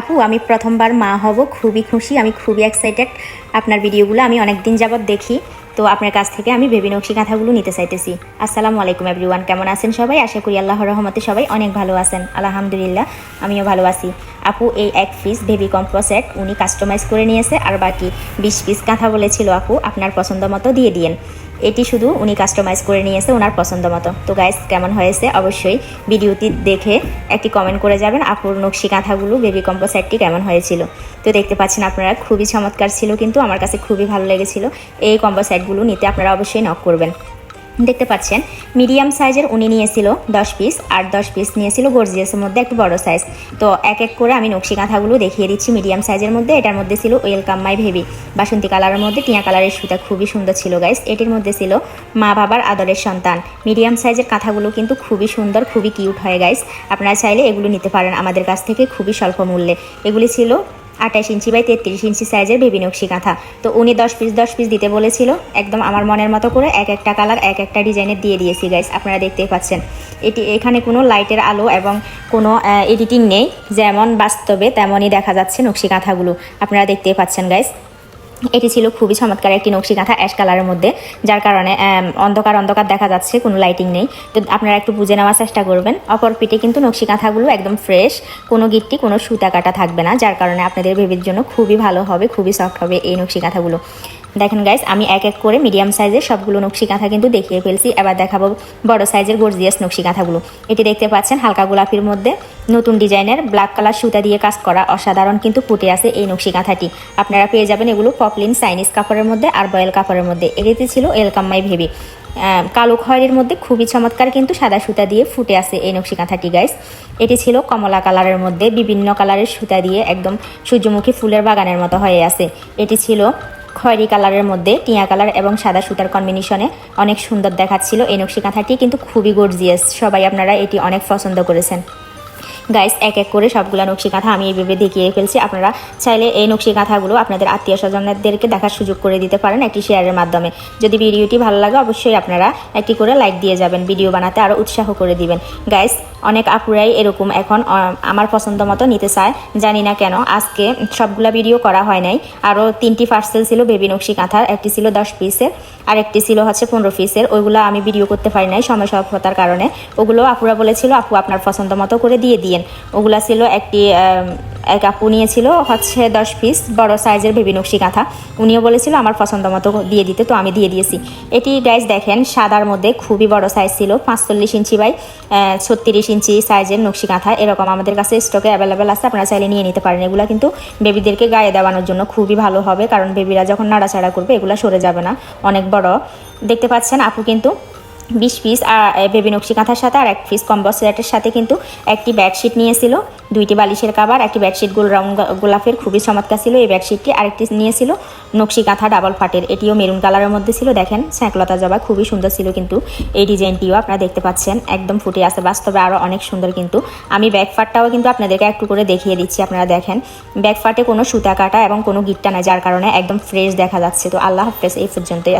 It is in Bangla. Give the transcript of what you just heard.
আপু, আমি প্রথমবার মা হব, খুবই খুশি, আমি খুবই এক্সাইটেড আপনার ভিডিওগুলো আমি অনেক দিন যাবৎ দেখি, তো আপনার কাছ থেকে আমি বেবি নকশি কাঁথাগুলো নিতে চাইতেছি। আসসালামু আলাইকুম এভরিওয়ান কেমন আছেন সবাই? আশা করি আল্লাহর রহমতে সবাই অনেক ভালো আছেন। আলহামদুলিল্লাহ, আমিও ভালো আছি। আপু, এই এক পিস বেবি কম্পো সেট উনি কাস্টমাইজ করে নিয়েছে আর বাকি বিশ পিস কাঁথা বলেছিল আপু, আপনার পছন্দ মতো দিয়ে দিয়েন। এটি শুধু উনি কাস্টমাইজ করে নিয়েছে ওনার পছন্দ মতো। তো গাইস কেমন হয়েছে? অবশ্যই ভিডিওটি দেখে একটি কমেন্ট করে যাবেন আপুর নকশি কাঁথাগুলো বেবি কম্পো সেটটি কেমন হয়েছিল। তো দেখতে পাচ্ছেন আপনারা, খুবই চমৎকার ছিল কিন্তু আমার কাছে খুবই ভালো লেগেছিল। এই কম্বো সেটগুলো নিতে আপনারা অবশ্যই নক করবেন। দেখতে পাচ্ছেন মিডিয়াম সাইজের উনি নিয়েছিল দশ পিস আর দশ পিস নিয়েছিল গর্জিয়াসের মধ্যে একটু বড় সাইজ তো এক এক করে আমি নকশি কাঁথাগুলো দেখিয়ে দিচ্ছি মিডিয়াম সাইজের মধ্যে। এটার মধ্যে ছিল ওয়েলকাম মাই ভেবি বাসন্তী কালারের মধ্যে টিয়া কালারের সুতা খুবই সুন্দর ছিল গাইস এটির মধ্যে ছিল মা বাবার আদরের সন্তান। মিডিয়াম সাইজের কাঁথাগুলো কিন্তু খুবই সুন্দর, খুবই কিউট হয় গাইস আপনারা চাইলে এগুলো নিতে পারেন আমাদের কাছ থেকে খুবই স্বল্প মূল্যে। এগুলি ছিল আঠাশ ইঞ্চি বাই তেত্রিশ ইঞ্চি সাইজের বেবি নকশি কাঁথা তো উনি দশ পিস দশ পিস দিতে বলেছিল। একদম আমার মনের মতো করে এক একটা কালার, এক একটা ডিজাইনের দিয়ে দিয়েছি গাইস আপনারা দেখতেই পাচ্ছেন। এটি, এখানে কোনো লাইটের আলো এবং কোনো এডিটিং নেই। যেমন বাস্তবে তেমনই দেখা যাচ্ছে নকশি কাঁথাগুলো আপনারা দেখতেই পাচ্ছেন গাইস এটি ছিল খুবই চমৎকার একটি নকশি কাঁথা অ্যাশ কালারের মধ্যে, যার কারণে অন্ধকার অন্ধকার দেখা যাচ্ছে, কোনো লাইটিং নেই। তো আপনারা একটু বুঝে নেওয়ার চেষ্টা করবেন। অপর পিঠে কিন্তু নকশি কাঁথাগুলো একদম ফ্রেশ কোনো গিটটি, কোনো সুতা কাটা থাকবে না, যার কারণে আপনাদের বেবির জন্য খুবই ভালো হবে, খুবই সফট হবে এই নকশি কাঁথাগুলো দেখেন গাইস আমি এক এক করে মিডিয়াম সাইজের সবগুলো নকশি কাঁথা কিন্তু দেখিয়ে ফেলছি। এবার দেখাবো বড় সাইজের গর্জিয়াস নকশি কাঁথাগুলো এটি দেখতে পাচ্ছেন হালকা গোলাপির মধ্যে। নতুন ডিজাইনের ব্ল্যাক কালার সুতা দিয়ে কাজ করা অসাধারণ কিন্তু ফুটে আছে এই নকশি কাঁথাটি আপনারা পেয়ে যাবেন এগুলো পপলিন চাইনিজ কাপড়ের মধ্যে আর বয়েল কাপড়ের মধ্যে। এটিতে ছিল এলকাম্মাই ভেবি কালো খয়ের মধ্যে খুবই চমৎকার কিন্তু সাদা সুতা দিয়ে ফুটে আছে এই নকশি কাঁথাটি গাইস এটি ছিল কমলা কালারের মধ্যে বিভিন্ন কালারের সুতা দিয়ে একদম সূর্যমুখী ফুলের বাগানের মতো হয়ে আছে। এটি ছিল খয়েরি কালারের মধ্যে টিয়া কালার এবং সাদা সুতার কম্বিনেশনে অনেক সুন্দর দেখাচ্ছিল এই নকশি কাঁথাটি কিন্তু খুবই গর্জিয়াস সবাই আপনারা এটি অনেক পছন্দ করেছেন। গাইস এক এক করে সবগুলো নকশি কাঁথা আমি এইভাবে দেখিয়ে ফেলছি। আপনারা চাইলে এই নকশি কাঁথাগুলো আপনাদের আত্মীয় স্বজনদেরকে দেখার সুযোগ করে দিতে পারেন একটি শেয়ারের মাধ্যমে। যদি ভিডিওটি ভালো লাগে, অবশ্যই আপনারা একটি করে লাইক দিয়ে যাবেন, ভিডিও বানাতে আরও উৎসাহ করে দিবেন। গাইস অনেক আপুরাই এরকম এখন আমার পছন্দ মতো নিতে চায়, জানি না কেন, আজকে সবগুলা ভিডিও করা হয় নাই। আরও তিনটি পার্সেল ছিল বেবি নকশি কাঁথার, একটি ছিল দশ পিসের আর একটি ছিল হচ্ছে পনেরো পিসের ওইগুলো আমি ভিডিও করতে পারি নাই সময় স্বল্পতার কারণে। ওগুলো আপুরা বলেছিল, আপু, আপনার পছন্দ মতো করে দিয়ে দিয়ে দিয়েন ওগুলা ছিল একটি এক আপু নিয়েছিল হচ্ছে দশ পিস বড় সাইজের বেবি নকশি কাঁথা উনিও বলেছিল, আমার পছন্দ মতো দিয়ে দিতে, তো আমি দিয়ে দিয়েছি। এটি গাইজ দেখেন, সাদার মধ্যে খুবই বড় সাইজ ছিল, পাঁচচল্লিশ ইঞ্চি বাই ছত্রিশ ইঞ্চি সাইজের নকশি কাঁথা এরকম আমাদের কাছে স্টকে অ্যাভেলেবেল আছে, আপনারা চাইলে নিয়ে নিতে পারেন। এগুলো কিন্তু বেবিদেরকে গায়ে দেওয়ানোর জন্য খুবই ভালো হবে, কারণ বেবিরা যখন নাড়াচাড়া করবে, এগুলো সরে যাবে না, অনেক বড়। দেখতে পাচ্ছেন আপু কিন্তু বিশ পিস আর বেবি নকশি কাঁথার সাথে আর এক পিস কম্বো সেটের সাথে কিন্তু একটি বেডশিট নিয়েছিল। দুইটি বালিশের কাবার একটি বেডশিট গোল রাউন্ড গোলাপের, খুবই চমৎকার ছিল এই বেডশিটটি আরেকটি নিয়েছিল নকশি কাঁথা ডাবল ফাটের এটিও মেরুন কালারের মধ্যে ছিল। দেখেন স্যাঁকলতা জবা খুবই সুন্দর ছিল কিন্তু এই ডিজাইনটিও আপনারা দেখতে পাচ্ছেন। একদম ফুটে আছে, বাস্তবে আরও অনেক সুন্দর কিন্তু। আমি ব্যাক পার্টটাও কিন্তু আপনাদেরকে একটু করে দেখিয়ে দিচ্ছি, আপনারা দেখেন। ব্যাক পার্টে কোনো সুতা কাটা এবং কোনো গিটটা নাই, যার কারণে একদম ফ্রেশ দেখা যাচ্ছে। তো আল্লাহ হাফেজ, এই পর্যন্তই।